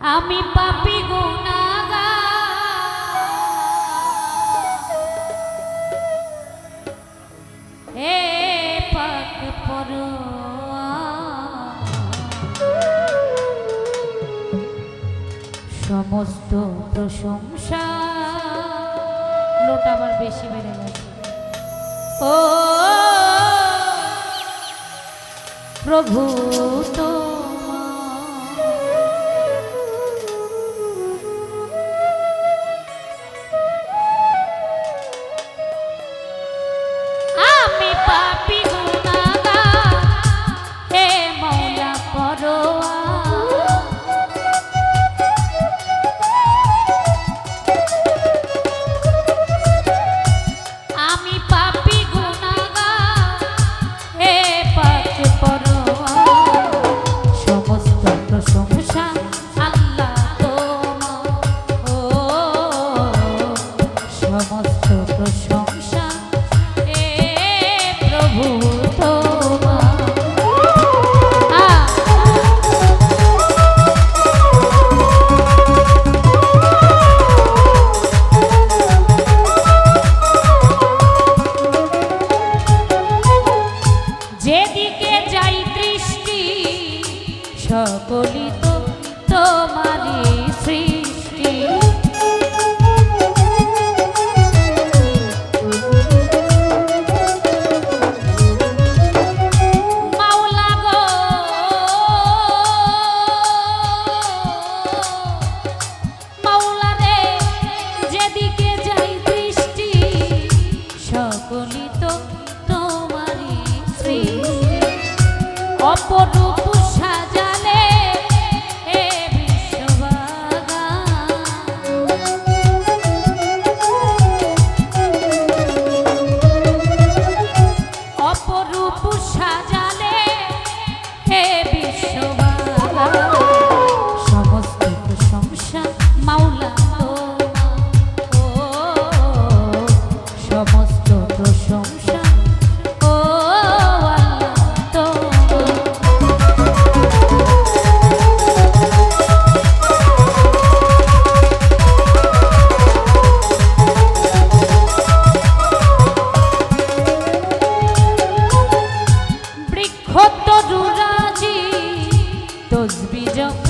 আমি পাপি গুণাগা হে পাক সমস্ত প্রশংসা। লোট আবার বেশি বেড়ে গেছে। ও প্রভু তো সমস্ত সংসার প্রভু যেদিকে যাই দৃষ্টি সকলি তো তোমারই সৃষ্টি। সমস্ত প্রশংসা। ও বৃক্ষ তো দুরাজি তসবি যখন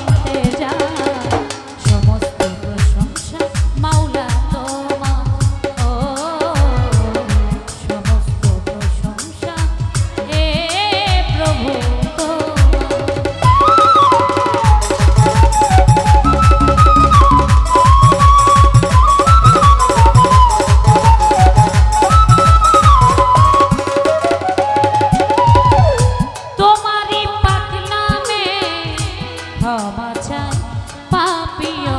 আশায় পাপিয়া